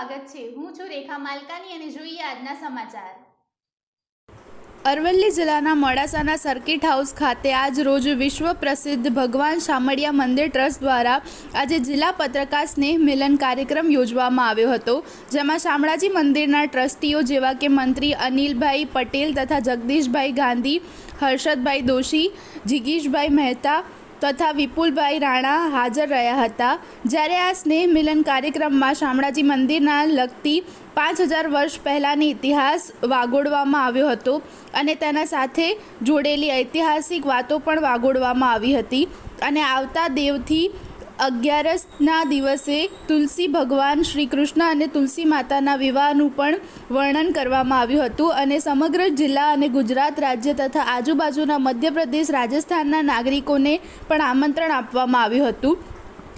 સ્વાગત છે. હું છું રેખા માલકાની અને જોઈએ આજના સમાચાર. અરવલ્લી જિલ્લાના મોડાસાના સર્કિટ હાઉસ ખાતે આજ રોજ વિશ્વ પ્રસિદ્ધ ભગવાન શામળિયા મંદિર ટ્રસ્ટ દ્વારા આજે જિલ્લા પત્રકાર સ્નેહ મિલન કાર્યક્રમ યોજવામાં આવ્યો હતો, જેમાં શામળાજી મંદિરના ટ્રસ્ટીઓ જેવા કે મંત્રી અનિલભાઈ પટેલ તથા જગદીશભાઈ ગાંધી, હર્ષદભાઈ દોશી, જિગીશભાઈ મહેતા તથા વિપુલભાઈ રાણા હાજર રહ્યા હતા. જ્યારે આ સ્નેહ મિલન કાર્યક્રમમાં શામળાજી મંદિરના લગતી પાંચ હજાર વર્ષ પહેલાંની ઇતિહાસ વાગોડવામાં આવ્યો હતો અને તેના સાથે જોડેલી ઐતિહાસિક વાતો પણ વાગોડવામાં આવી હતી. અને આવતા દેવથી અગિયારસના દિવસે તુલસી ભગવાન શ્રી કૃષ્ણ અને તુલસી માતાના વિવાહનું પણ વર્ણન કરવામાં આવ્યું હતું અને સમગ્ર જિલ્લા અને ગુજરાત રાજ્ય તથા આજુબાજુના મધ્યપ્રદેશ રાજસ્થાનના નાગરિકોને પણ આમંત્રણ આપવામાં આવ્યું હતું.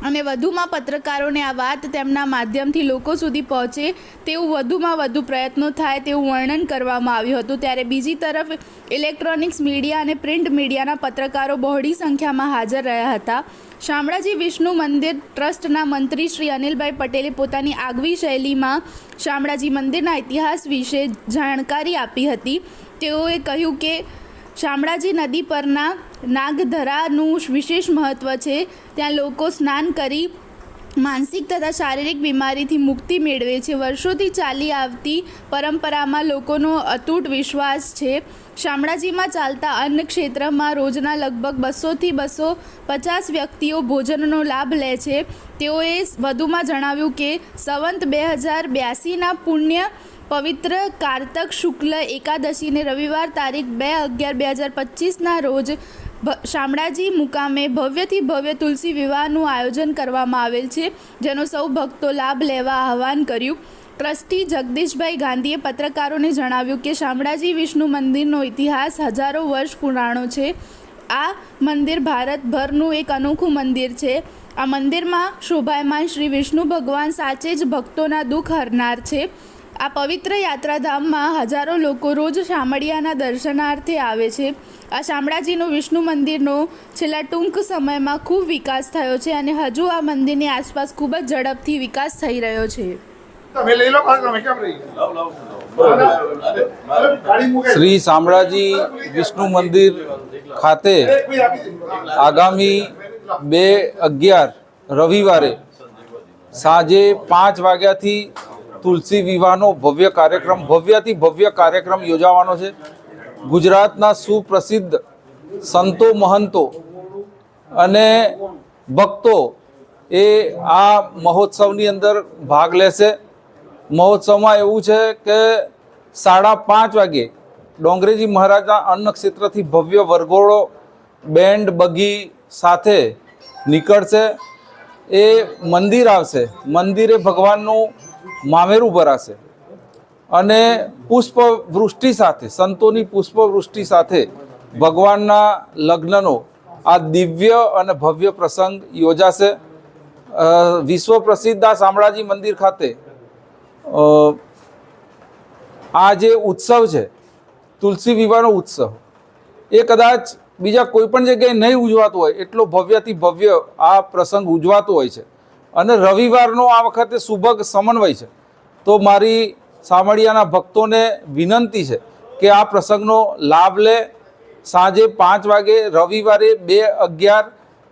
અને વધુમાં પત્રકારોને આ વાત તેમના માધ્યમથી લોકો સુધી પહોંચે તેવું વધુમાં વધુ પ્રયત્નો થાય તેવું વર્ણન કરવામાં આવ્યું હતું. ત્યારે બીજી તરફ ઇલેક્ટ્રોનિક્સ મીડિયા અને પ્રિન્ટ મીડિયાના પત્રકારો બહોળી સંખ્યામાં હાજર રહ્યા હતા. શામળાજી વિષ્ણુ મંદિર ટ્રસ્ટના મંત્રી શ્રી અનિલભાઈ પટેલે પોતાની આગવી શૈલીમાં શામળાજી મંદિરના ઇતિહાસ વિશે જાણકારી આપી હતી. તેઓએ કહ્યું કે શામળાજી નદી પરના નાગધરાનું વિશેષ મહત્ત્વ છે. ત્યાં લોકો સ્નાન કરી માનસિક તથા શારીરિક બીમારીથી મુક્તિ મેળવે છે. વર્ષોથી ચાલી આવતી પરંપરામાં લોકોનો અતૂટ વિશ્વાસ છે. શામળાજીમાં ચાલતા અન્ન ક્ષેત્રમાં રોજના લગભગ બસોથી બસો પચાસ વ્યક્તિઓ ભોજનનો લાભ લે છે. તેઓએ વધુમાં જણાવ્યું કે, સંવંત બે હજાર બ્યાસીના પુણ્ય પવિત્ર કારતક શુક્લ એકાદશીને રવિવાર તારીખ બે અગિયાર બે હજાર પચીસના રોજ શામળાજી મુકામે ભવ્યથી ભવ્ય તુલસી વિવાહનું આયોજન કરવામાં આવેલ છે, જેનો સૌ ભક્તો લાભ લેવા આહવાન કર્યું. ટ્રસ્ટી જગદીશભાઈ ગાંધીએ પત્રકારોને જણાવ્યું કે શામળાજી વિષ્ણુ મંદિરનો ઇતિહાસ હજારો વર્ષ પુરાણો છે. આ મંદિર ભારતભરનું એક અનોખું મંદિર છે. આ મંદિરમાં શોભાયમાન શ્રી વિષ્ણુ ભગવાન સાચે જ ભક્તોના દુઃખ હરનાર છે. આ પવિત્ર યાત્રાધામમાં હજારો લોકો રોજ શામળિયાના દર્શનાર્થે આવે છે. આ શામળાજીનું વિષ્ણુ મંદિરનો છેલ્લા ટૂંક સમયમાં ખૂબ વિકાસ થયો છે અને હજુ આ મંદિરની આસપાસ ખૂબ જ ઝડપથી વિકાસ થઈ રહ્યો છે. શ્રી શામળાજી વિષ્ણુ મંદિર ખાતે આગામી બે અગિયાર રવિવારે સાંજે પાંચ વાગ્યાથી તુલસી વિવાહનો ભવ્ય કાર્યક્રમ, ભવ્યથી ભવ્ય કાર્યક્રમ યોજાવાનો છે. ગુજરાતના સુપ્રસિદ્ધ સંતો મહંતો અને ભક્તો એ આ મહોત્સવની અંદર ભાગ લેશે. મહોત્સવમાં એવું છે કે સાડા પાંચ વાગે ડોંગરેજી મહારાજના અન્ન ક્ષેત્રથી ભવ્ય વરઘોડો, બેન્ડ, બગી સાથે નીકળશે. એ મંદિર આવશે. મંદિરે ભગવાનનું મામેરું ભરાશે. અને પુષ્પવૃષ્ટિ સાથે, સંતોની પુષ્પવૃષ્ટિ સાથે ભગવાનના લગ્નનો આ દિવ્ય અને ભવ્ય પ્રસંગ યોજાશે. વિશ્વ પ્રસિદ્ધ આ શામળાજી મંદિર ખાતે આ જે ઉત્સવ છે, તુલસી વિવાહનો ઉત્સવ, એ કદાચ બીજા કોઈ પણ જગ્યાએ નહીં ઉજવાતો હોય, એટલો ભવ્યથી ભવ્ય આ પ્રસંગ ઉજવાતો હોય છે. અને રવિવારનો આ વખતે સુભગ સમન્વય છે. તો મારી સામળિયાના ભક્તોને વિનંતી છે કે આ પ્રસંગનો લાભ લે. સાંજે પાંચ વાગે રવિવારે બે અગિયાર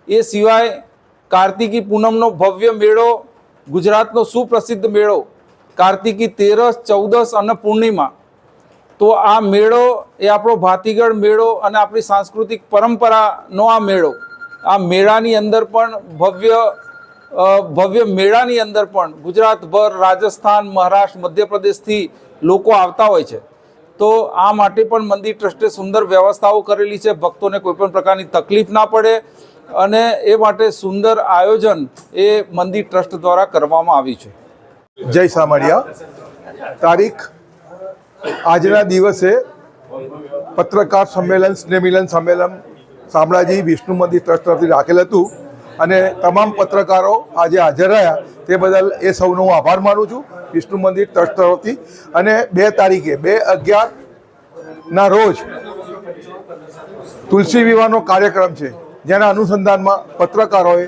એ સિવાય કાર્તિકી પૂનમનો ભવ્ય મેળો, ગુજરાતનો સુપ્રસિદ્ધ મેળો, કાર્તિકી તેરસ, ચૌદસ અને પૂર્ણિમા. તો આ મેળો એ આપણો ભાતીગળ મેળો અને આપણી સાંસ્કૃતિક પરંપરાનો આ મેળો. આ મેળાની અંદર પણ ભવ્ય ભવ્ય મેળાની અંદર પણ ગુજરાતભર, રાજસ્થાન, મહારાષ્ટ્ર, મધ્યપ્રદેશથી લોકો આવતા હોય છે. તો આ માટે પણ મંદિર ટ્રસ્ટે સુંદર વ્યવસ્થાઓ કરેલી છે. ભક્તોને કોઈપણ પ્રકારની તકલીફ ના પડે અને એ માટે સુંદર આયોજન એ મંદિર ટ્રસ્ટ દ્વારા કરવામાં આવ્યું છે. જય સામળિયા તારીખ આજના દિવસે પત્રકાર સંમેલન સ્નેમિલન સંમેલન શામળાજી વિષ્ણુ મંદિર ટ્રસ્ટ તરફથી રાખેલ હતું. અને તમામ પત્રકારો આજે હાજર રહ્યા. તે બદલ એ સૌનો હું આભાર માનું છું. વિષ્ણુ મંદિર ટ્રસ્ટ તરફથી. અને બે તારીખે, બે અગિયારના રોજ તુલસી વિવાહનો કાર્યક્રમ છે, જેના અનુસંધાનમાં પત્રકારોએ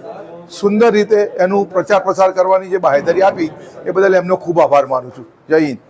સુંદર રીતે એનું પ્રચાર પ્રસાર કરવાની જે બાહેધરી આપી, એ બદલ એમનો ખૂબ આભાર માનું છું. જય હિન્દ.